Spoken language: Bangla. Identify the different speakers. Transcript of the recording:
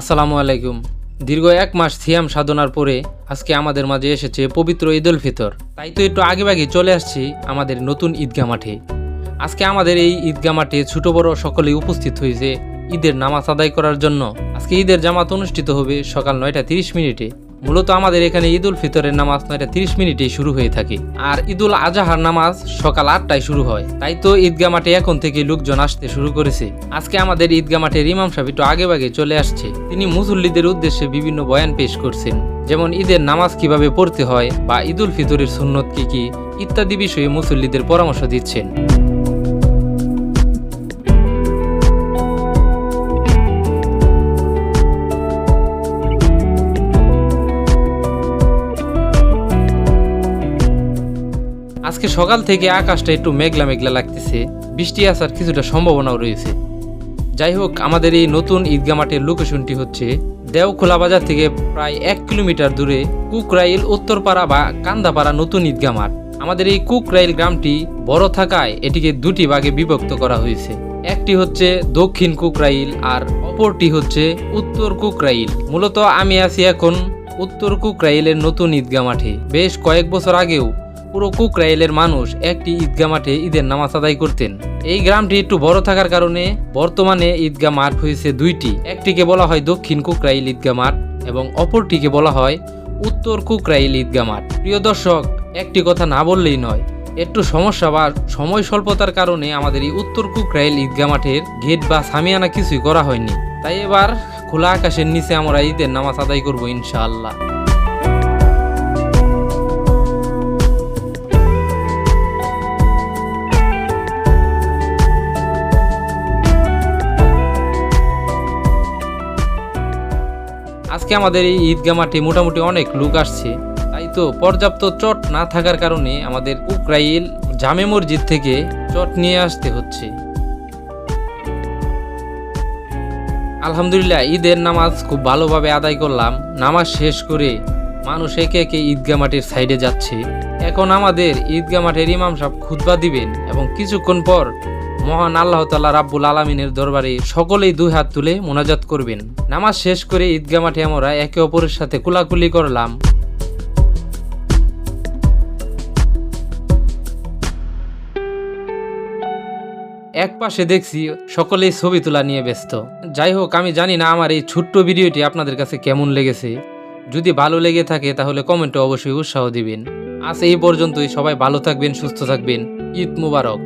Speaker 1: আসসালামু আলাইকুম। দীর্ঘ এক মাস সিয়াম সাধনার পরে আজকে আমাদের মাঝে এসেছে পবিত্র ঈদ উল ফিতর। তাই তো একটু আগেভাগে চলে আসছি আমাদের নতুন ঈদগা মাঠে। আজকে আমাদের এই ঈদগা মাঠে ছোট বড় সকলেই উপস্থিত হয়েছে ঈদের নামাজ আদায় করার জন্য। আজকে ঈদের জামাত অনুষ্ঠিত হবে সকাল নয়টা তিরিশ মিনিটে। মূলত আমাদের এখানে ঈদ উল ফিতরের নামাজ নয়টা তিরিশ মিনিটে শুরু হয়ে থাকে। আর ঈদ উল আজহার নামাজ সকাল আটটায় শুরু হয়। তাই তো ঈদগা মাঠে এখন থেকে লোকজন আসতে শুরু করেছে। আজকে আমাদের ঈদগা মাঠের ইমাম সাহেব একটু আগে ভাগে চলে আসছে। তিনি মুসল্লিদের উদ্দেশ্যে বিভিন্ন বয়ান পেশ করছেন। যেমন ঈদের নামাজ কীভাবে পড়তে হয় বা ঈদ উল ফিতরের সুন্নত কি কি ইত্যাদি বিষয়ে মুসল্লিদের পরামর্শ দিচ্ছেন। আজকে সকাল থেকে আকাশটা একটু মেঘলা মেঘলা লাগতেছে। বৃষ্টি আসার কিছুটা সম্ভাবনাও রয়েছে। যাই হোক, আমাদের এই নতুন ঈদগা মাঠের লোকেশনটি হচ্ছে দেওখোলা বাজার থেকে প্রায় এক কিলোমিটার দূরে কুকরাইল উত্তরপাড়া বা কান্দাপাড়া নতুন ঈদগা মাঠ। আমাদের এই কুকরাইল গ্রামটি বড় থাকায় এটিকে দুটি ভাগে বিভক্ত করা হয়েছে। একটি হচ্ছে দক্ষিণ কুকরাইল আর অপরটি হচ্ছে উত্তর কুকরাইল। মূলত আমি আছি এখন উত্তর কুকরাইলের নতুন ঈদগা মাঠে। বেশ কয়েক বছর আগেও পুরো কুকরাইলের মানুষ একটি ঈদগা মাঠে ঈদের নামাজ আদায় করতেন। এই গ্রামটি একটু বড় থাকার কারণে বর্তমানে ঈদগা মাঠ হয়েছে দুইটি। একটিকে বলা হয় দক্ষিণ কুকরাইল ঈদগা মাঠ এবং অপরটিকে বলা হয় উত্তর কুকরাইল ঈদগা মাঠ। প্রিয় দর্শক, একটি কথা না বললেই নয়, একটু সমস্যা বা সময় স্বল্পতার কারণে আমাদের এই উত্তর কুকরাইল ঈদগা মাঠের গেট বা সামিয়ানা কিছুই করা হয়নি। তাই এবার খোলা আকাশের নিচে আমরা ঈদের নামাজ আদায় করব ইনশাআল্লাহ। আজকে আমাদের এই ঈদগা মাঠে মোটামুটি অনেক লোক আসছে। তাই তো পর্যাপ্ত চট না থাকার কারণে আমাদের উকরাইল জামে মসজিদ থেকে চট নিয়ে আসতে হচ্ছে। আলহামদুলিল্লাহ, ঈদের নামাজ খুব ভালোভাবে আদায় করলাম। নামাজ শেষ করে মানুষ একে একে ঈদগা মাঠের সাইডে যাচ্ছে। এখন আমাদের ঈদগা মাঠের ইমাম সাহেব খুতবা দিবেন এবং কিছুক্ষণ পর মহান আল্লাহ তাল্লাহ রাব্বুল আলমিনের দরবারে সকলেই দুই হাত তুলে মোনাজাত করবেন। নামাজ শেষ করে ঈদগা মাঠে আমরা একে অপরের সাথে কুলাকুলি করলাম। এক পাশে দেখছি সকলেই ছবি তোলা নিয়ে ব্যস্ত। যাই হোক, আমি জানি না আমার এই ছোট্ট ভিডিওটি আপনাদের কাছে কেমন লেগেছে। যদি ভালো লেগে থাকে, তাহলে কমেন্টে অবশ্যই উৎসাহ দিবেন। আজ এই পর্যন্তই, সবাই ভালো থাকবেন, সুস্থ থাকবেন। ঈদ মুবারক।